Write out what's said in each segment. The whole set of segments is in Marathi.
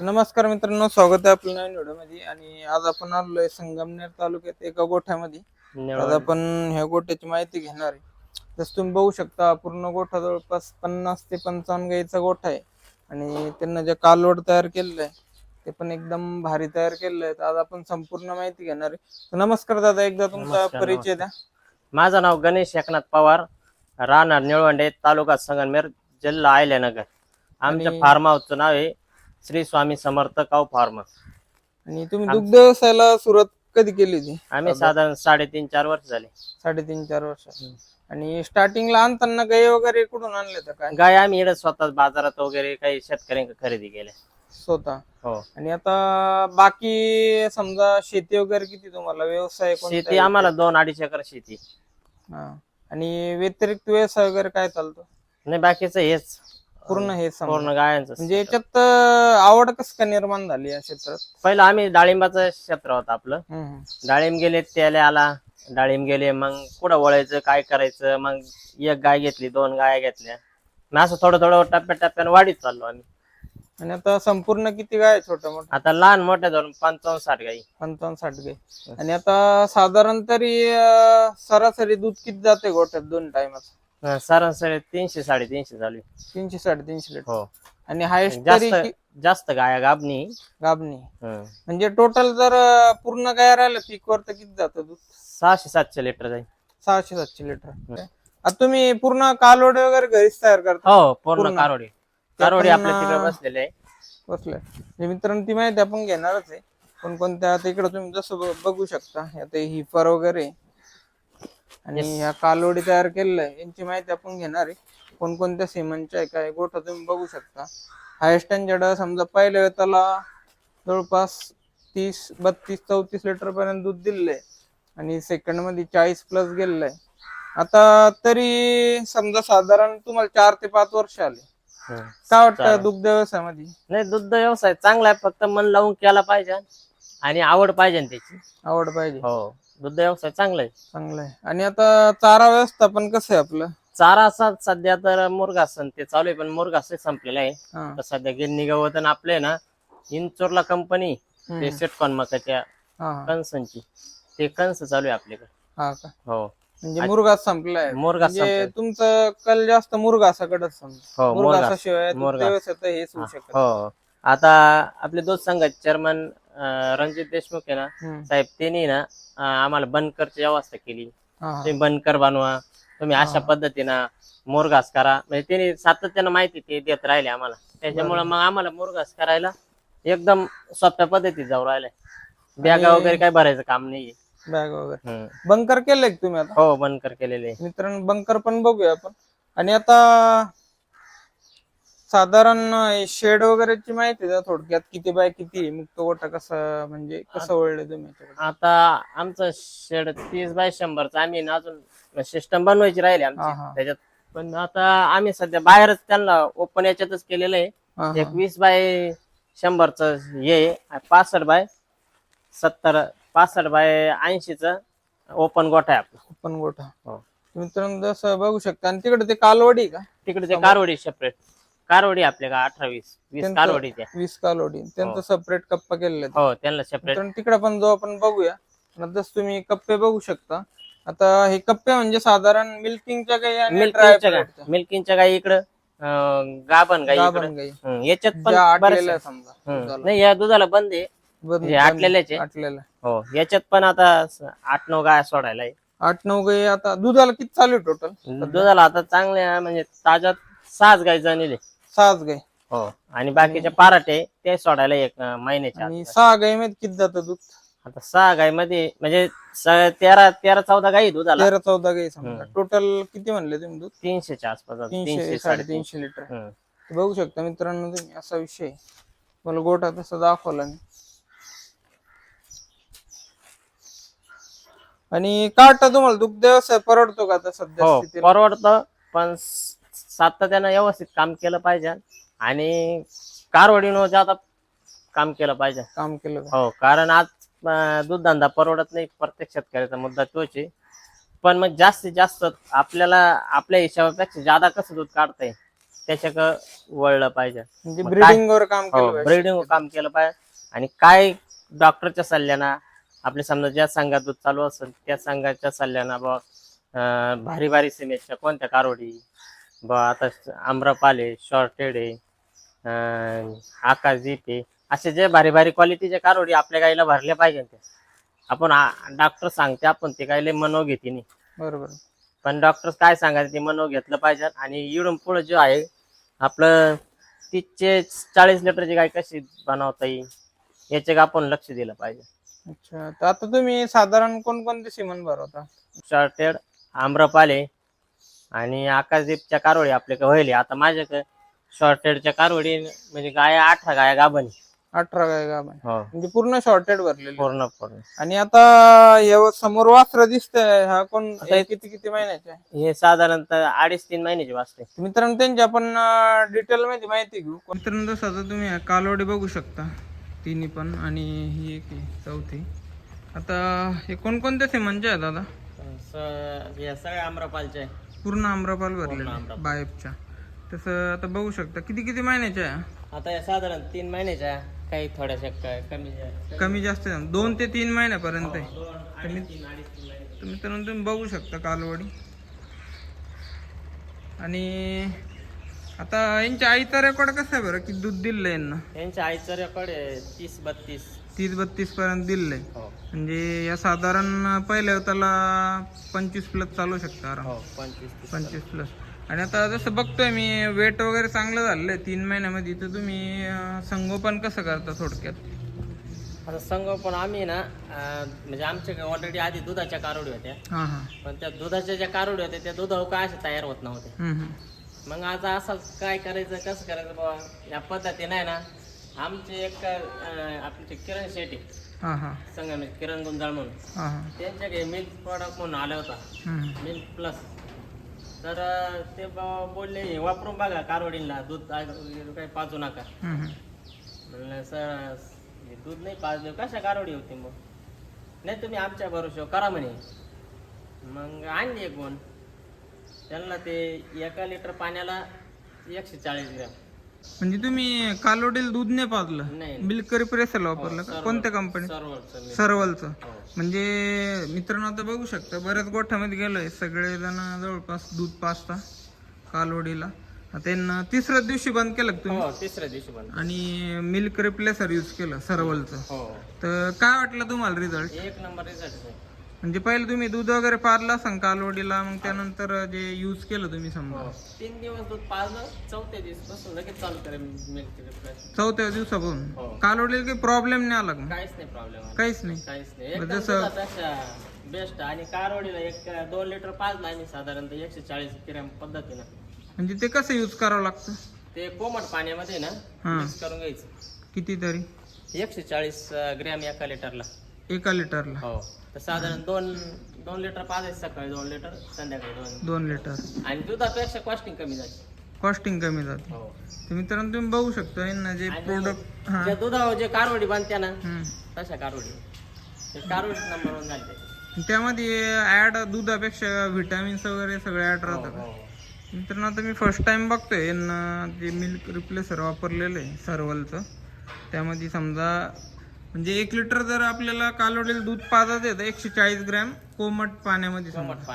नमस्कार मित्रांनो स्वागत आहे आपल्या नवीन व्हिडिओमध्ये. आणि आज आपण आलोय संगमनेर तालुक्यात एका गोठ्यामध्ये. आज आपण ह्या गोठ्याची माहिती घेणार आहे. जसं तुम्ही बघू शकता पूर्ण गोठा जवळपास पन्नास ते पंचावन्न गाईचा गोठा आहे. आणि त्यांना जे कालवड तयार केलेलं आहे ते पण एकदम भारी तयार केलेलं आहे. आज आपण संपूर्ण माहिती घेणार आहे. नमस्कार दादा एकदा तुमचा परिचय द्या. माझं नाव गणेश एकनाथ पवार राहणार निळवंडे तालुका संगमनेर जिल्हा आयल्यानगर. आमच्या फार्म हाऊसचं नाव आहे श्री स्वामी समर्थ काव फार्म आणि तुम्ही दुग्ध व्यवसायाला सुरुवात कधी केली होती? आम्ही साधारण साडेतीन चार वर्ष झाले. साडेतीन चार वर्ष. आणि स्टार्टिंगला आणताना गाई वगैरे कुठून आणले तर काय? गाय आम्ही इकडे स्वतः बाजारात वगैरे काही शेतकऱ्यांकडे खरेदी केल्या. स्वतः. हो. आणि आता बाकी समजा शेती वगैरे किती तुम्हाला? व्यवसाय कोणता शेती आहे? आम्हाला दोन अडीच एकर शेती. हा. आणि व्यतिरिक्त व्यवसाय वगैरे काय चालतो? नाही बाकीचं हेच. पूर्ण हे. पूर्ण गायांचं म्हणजे याच्यात अं, आवड कस का निर्माण झाली या क्षेत्रात? पहिलं आम्ही डाळिंबाचं क्षेत्र होतं आपलं. हम्म. डाळिंब गेले त्याला आला. डाळिंब गेले मग कुठं वळायचं काय करायचं? मग एक गाय घेतली दोन गाय घेतल्या. मग असं थोडं थोडं टप्प्याटप्प्यानं वाढीत चाललो आम्ही. आणि आता संपूर्ण किती गाय छोट्या मोठ्या? आता लहान मोठ्या धरून पंचावन्न साठ गाई. पंचावन्न साठ गाय आणि आता साधारण तरी अं, सरासरी दूध किती जाते गोठ्यात दोन टायमाच सरासरी तीनशे साडेतीनशे झाली तीनशे साडेतीनशे लिटर हो. आणि हायस्ट तरी जास्त कि- जास्त गाया गाबणी. गाबणी. हं. म्हणजे टोटल जर अं, पूर्ण गाय राहिलं पीकवर तर किती जातं दूध? सहाशे सातशे लिटर जाईल. सहाशे सातशे लिटर आता तुम्ही पूर्ण कालवड वगैरे घरीच तयार करता? हो पूर्ण पूर्ण. कारवडी आपल्या तिकडे अं, बसलेले आहे. बसलंय म्हणजे मित्रांनो ती माहिती आपण घेणारच आहे. कोणकोणत्या आता इकडे तुम्ही जसं ब- बघू शकता आता हिफर वगैरे आणि. ह्या कालवडी तयार केलेल्या आहे. यांची माहिती आपण घेणार आहे. कोणकोणत्या सिमेंटच्या आहे काय गोठा तुम्ही बघू शकता. हायस्ट त्यांच्याकडं समजा पहिल्या वेताला जवळपास तीस बत्तीस चौतीस लिटर पर्यंत दूध दिलेलं आहे. आणि सेकंडमध्ये चाळीस प्लस गेलेलं आहे. आता तरी समजा साधारण तुम्हाला चार ते पाच वर्ष आले. हं. काय वाटतं. दुग्ध व्यवसायामध्ये? नाही दुग्ध व्यवसाय चांगला आहे. फक्त मन लावून केला पाहिजे. आणि आवड पाहिजे ना त्याची. आवड पाहिजे. हो दुग्ध व्यवसाय चांगला आहे. चांगलं आहे. आणि आता चारा व्यवस्थापन कसं आहे आपलं? चारा असा सध्या तर मुरगासन ते चालू आहे पण मुरगास संपलेला आहे. हा. तर सध्या गिरणी गवतन आपले ना इंचोरला कंपनी. ते सेटकॉन मकाच्या हा हा. कणसांची. ते कणस चालू आहे आपल्याकडे. हा का? हो. म्हणजे मुरगास संपलाय. मुरगास म्हणजे. तुमचं कल जास्त मुरगासाकडेच समजा. हो मुरगास मुरगासाशिवाय दुग्ध मुरगास. व्यवसायात हेच होऊ शकत हो. आता आपले दूध संघाचे चेअरमन रणजित देशमुख आहे ना हम्म. साहेब त्यांनी ना अं, आम्हाला बनकरची व्यवस्था केली. हा, हा. तुम्ही बनकर बनवा तुम्ही अशा हा. पद्धतीनं मोरगास करा. म्हणजे त्यांनी सातत्यानं माहिती ते देत राहिले आम्हाला. त्याच्यामुळे मग आम्हाला मोरगास करायला एकदम सोप्या पद्धतीत जाऊ राहिलाय. बॅगा आणि- वगैरे काय भरायचं काम नाहीये. बॅग वगैरे. बंकर केलंय का तुम्ही आता? हो बनकर केलेले. मित्रांनो बंकर पण बघूया आपण. आणि आता साधारण शेड वगैरेची माहिती द्या थोडक्यात किती बाय किती आहे? मुक्त गोठा कसं म्हणजे कसं वळले तुम्ही याच्याकडे? आता आमचं शेड तीस बाय शंभरचं आम्ही ना अजून सिस्टम बनवायची राहिली हा, आमची. त्याच्यात पण आता आम्ही सध्या बाहेरच त्यांना ओपन याच्यातच केलेलं आहे हा, एक. वीस बाय शंभरच हे आहे. पासष्ट बाय सत्तर पासष्ट बाय ऐंशीच ओपन गोठा आहे आपला पण गोठा हो. मित्रांनो जसं बघू शकता आणि तिकडे ते कालवडी का तिकडे ते कारवडी सेपरेट कारवडी आपल्या का अठरा वीस वीस त्यांचं- कारवडी त्या. वीस कालवडी त्यांचा सेपरेट कप्पा केलेला हो त्यांना सेपरेट तिकडे पण जाऊ आपण बघूया. जसं तुम्ही कप्पे बघू शकता आता हे कप्पे म्हणजे साधारण मिल्किंगच्या आणि मिल्किंगच्या dry fruit च्या. मिल्किंगच्या गाई इकडं अं, गाभण गाई इकडं. गाभण गाई हं, याच्यात पण ज्या बऱ्याच आटलेल्या आहे समजा हं. दुधाला. नाही या दुधाला बंद आहे. बंद- हे आटलेल्याच. आहे? आटलेल्या हो याच्यात पण आता स- आठ नऊ गाय सोडायला आहे. आठ नऊ गाई आता दुधाला किती चालू आहे टोटल दुधाला आता चांगल्या म्हणजे ताज्यात सहाच गाय जणले सहाच गाई हो आणि बाकीचे पाराटे ते सोडायला एक अं, महिन्याच्या आणि आत. सहा गाई मध्ये किती जातं दूध आता सहा गायमध्ये म्हणजे स- तेरा तेरा चौदा गाई दुधाला तेरा चौदा गाई समजा हम्म. टोटल किती म्हणले तुम्ही दूध तीनशेच्या आसपास. तीनशे तीनशे साडेतीनशे लिटर हं. बघू शकता मित्रांनो तुम्ही असा विषय आहे. मला गोठा तसा दाखवला मी आणि काटा तुम्हाला दुग्ध व्यवसाय परवडतो का आता सध्या हो स्थितीला? परवडतं पण सातत्यानं व्यवस्थित काम केलं पाहिजे. आणि कारवडीनं जाता काम केलं पाहिजे. काम केलं? हो कारण आज अं, दूध धंदा परवडत नाही प्रत्येक शेतकऱ्याचा मुद्दा तोच आहे. पण मग जास्तीत जास्त आपल्याला आपल्या हिशोबापेक्षा जादा कसं दूध काढता येईल? त्याच्याकडं वळलं पाहिजे. म्हणजे मग ब्रिडिंग वर काम केलं हो पाहिजे. ब्रीडिंग काम केलं पाहिजे. आणि काय डॉक्टरच्या सल्ल्यानं आपले समजा ज्या संघात दूध चालू असेल त्या संघाच्या सल्ल्यानं बा अं, भारी भारी सिमेंटच्या कोणत्या कारोडी बा आता आम्रपाले शॉर्टेड आहे अं, आकाश जीप आहे. असे जे भारी भारी क्वालिटीचे कारोडी आपल्या गाईला भरल्या पाहिजे त्या आपण डॉक्टर सांगते आपण ते गाईला मनव घेते नाही बरोबर. पण डॉक्टर काय सांगायचं ते मनव घेतलं पाहिजे. आणि इडून पुढे जे आहे आपलं तीसचे चाळीस लिटरची गाय कशी बनवता येईल याचे आपण लक्ष दिलं पाहिजे. अच्छा तर आता तुम्ही साधारण कोणकोणते सिमन भरवता? शॉर्टेड आम्रपाले आणि आकाशदीपच्या कारोळी आपल्याकडे व्हायले. आता माझ्याकडे शॉर्टेडच्या कारोळी म्हणजे गाया अठरा गाया गाभणी. अठरा का बाय? हो. म्हणजे पूर्ण शॉर्टेड भरलेले. पूर्ण पूर्ण. आणि आता या समोर वासर दिसतंय. हा कोण हे किती किती महिन्याचे? आहे? हे साधारणतः अडीच तीन महिन्याची वाजते मित्रांनो त्यांची आपण डिटेल मध्ये माहिती घेऊ. मित्रांनो जसं तुम्ही हा कालवडी बघू शकता तिन्ही पण आणि ही एक आहे, चौथी. आता हे कोणकोणते सिमनचे आहेत दादा? या सगळ्या आम्रपालच्या आहे पूर्ण आम्रपाल भरलेले आम्रपाल. बायपच्या तसं आता बघू शकता किती किती महिन्याचे आहे आता या साधारण तीन महिन्याच्या काही थोड्याशा क- कमी जास्त. कमी जास्त आहे. दोन ते तीन महिन्यापर्यंत आहे दोन अडीच तीन अडीच तीन महिने तर मित्रांनो तुम्ही बघू शकता कालवडी आणि आता यांच्या आईचा रेकॉर्ड कसा आहे बरं? की दूध दिलंय यांना. यांच्या आईचं रेकॉर्ड आहे तीस बत्तीस. तीस बत्तीस पर्यंत दिलंय. हो. म्हणजे या साधारण पहिल्या त्याला पंचवीस प्लस चालू शकतं आराम. हो पंचवीस तीस पंचवीस प्लस आणि आता जसं बघतोय मी वेट वगैरे चांगलं झालंय तीन महिन्यामध्ये तर तुम्ही अं, संगोपन कसं करता थोडक्यात? आता संघ पण आम्ही ना अं, म्हणजे आमच्या ऑलरेडी आधी दुधाच्या कारोडी होत्या. हां हां. पण त्या दुधाच्या ज्या कारोडी होत्या त्या दुधावर काय असे तयार होत नव्हते हम्म, हम्म. मग आता असं काय करायचं कसं करायचं बाबा या पद्धतीने आहे ना आमचे एक अं, आपले किरण शेट्टी. हां हां. म्हणजे किरण गुंजाळ म्हणून. हां हां. त्यांच्याकडे मिल्क प्रॉडक्ट म्हणून आला होता. हम्म. मिल्क प्लस तर अं, ते ब- बोलले हे वापरून बघा कारवडीला दूध आ- काही पाजू नका. हम्म, हम्म. म्हणलं सर हे दूध नाही पाजलं कशा कारवडी होती मग? नाही तुम्ही आमच्या भरोश्यावर करा म्हणे. मग आणली एक कोण त्यांना ते एका लिटर पाण्याला एकशे चाळीस ग्रॅम. म्हणजे तुम्ही कालोडील दूध नाही पाजलं? नाही मिल्क रिप्रेसल वापरलं का? सर्व- कोणत्या कंपनीत सर्वचं मी- सर्वलचं हो. म्हणजे मित्रांनो आता बघू शकता बऱ्याच गोठ्यामध्ये गेलोय. सगळेजण जवळपास दूध पाजता कालवडीला आता त्यांना तिसऱ्याच दिवशी बंद केलं का तुम्ही? हो तिसऱ्या दिवशी पण आणि मिल्क रिप्लेसर यूज केलं सर्वलचं हो. तर काय वाटलं तुम्हाला रिझल्ट एक नंबर रिझल्ट म्हणजे पहिले तुम्ही दूध वगैरे पाजलं असं कालवडीला मग त्यानंतर जे यूज केलं तुम्ही समजा? हो. तीन दिवस दूध पाजलं चौथ्या दिवसपासून लगेच चालू करेल चौथ्या दिवसापासून? हो. कालवडीला काही प्रॉब्लेम नाही आला का? काहीच नाही प्रॉब्लेम काहीच नाही. काहीच नाही. एकदम जसं- बेस्ट आणि कारवडीला एक दोन लिटर पाजला आम्ही साधारणतः एकशे चाळीस ग्रॅम पद्धतीनं. म्हणजे ते कसं यूज करावं लागतं? ते कोमट पाण्यामध्ये ना हा. मिक्स करून घ्यायचं. किती तरी एकशे चाळीस ग्रॅम एका लिटरला एका लिटरला हो. तर साधारण दोन दोन लिटर पाजायचं सकाळी दोन लिटर संध्याकाळी दोन. दोन लिटर आणि दुधापेक्षा कॉस्टिंग कमी जाते. कॉस्टिंग कमी जाते. हो. तर मित्रांनो तुम्ही बघू शकता यांना जे आणि प्रोडक्ट हा. ज्या दुधावर जे कारवडी बांधते ना. तशा कारवडी. ते कारवडी नंबर वन झाले. त्यामध्ये ऍड दुधापेक्षा विटॅमिन्स वगैरे सगळे ऍड हो, राहतात. हो. मित्रांनो आता मी फर्स्ट टाइम बघतोय. यांना जे मिल्क रिप्लेसर वापरलेलं आहे सर्वलचं. त्यामध्ये समजा म्हणजे एक लिटर जर आपल्याला कालवडीला दूध आहे तर एकशे चाळीस ग्रॅम कोमट पाण्यामध्ये समजा.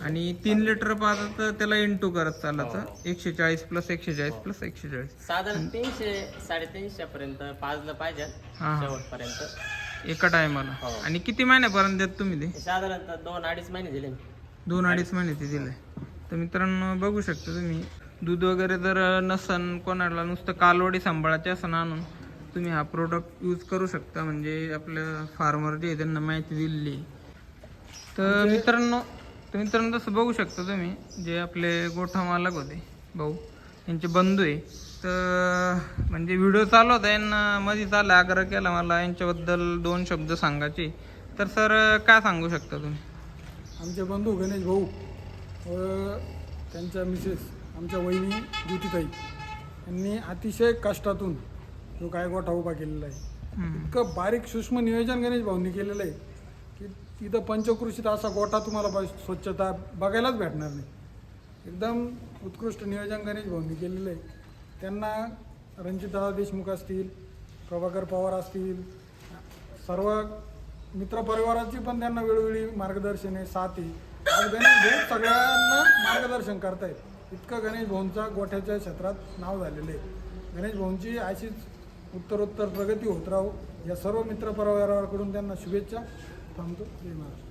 आणि तीन लिटर पाजायचं तर त्याला इंटू करत हो, चालायचं एकशे चाळीस प्लस एकशे चाळीस प्लस एकशे चाळीस. साधारण तीनशे साडेतीनशे पर्यंत पाजलं पाहिजे हा हा. शेवटपर्यंत. एका टायमाला. हो. आणि किती महिन्यापर्यंत देत तुम्ही ते? हे साधारणतः दोन अडीच महिने दिले. दोन अडीच महिने ते दिले. तर मित्रांनो बघू शकता तुम्ही दूध वगैरे जर नसन कोणाला नुसतं कालवडी सांभाळायचे असं आणून तुम्ही हा प्रोडक्ट यूज करू शकता. म्हणजे आपल्या फार्मर जे त्यांना माहिती दिलेली. तर मित्रांनो तर मित्रांनो तसं बघू शकता तुम्ही जे आपले गोठा मालक होते भाऊ यांचे बंधू आहे. तर म्हणजे व्हिडिओ चालू होता. यांना मध्ये चालू आग्रह केला मला यांच्याबद्दल दोन शब्द सांगायचे. तर सर काय सांगू शकता तुम्ही? आमचे बंधू गणेश भाऊ व त्यांच्या मिसेस आमच्या वहिनी ज्योतिताई यांनी अतिशय कष्टातून जो काय गोठा उभा केलेला आहे. इतकं बारीक सूक्ष्म नियोजन गणेश भाऊंनी केलेलं आहे की तिथं पंचकृषीत असा गोठा तुम्हाला ब- स्वच्छता बघायलाच भेटणार नाही. एकदम उत्कृष्ट नियोजन गणेश भाऊंनी केलेलं आहे. त्यांना रणजितदादा देशमुख असतील प्रभाकर पवार असतील सर्व मित्रपरिवाराची पण त्यांना वेळोवेळी मार्गदर्शन आहे साथ आहे. गणेश भाऊ सगळ्यांना मार्गदर्शन करतायत. इतकं गणेश भाऊंचा गोठ्याच्या क्षेत्रात नाव झालेलं आहे. गणेश भाऊंची अशीच उत्तरोत्तर प्रगती होत राहू. या सर्व मित्रपरिवाराकडून त्यांना शुभेच्छा. थांबतो. जय महाराज.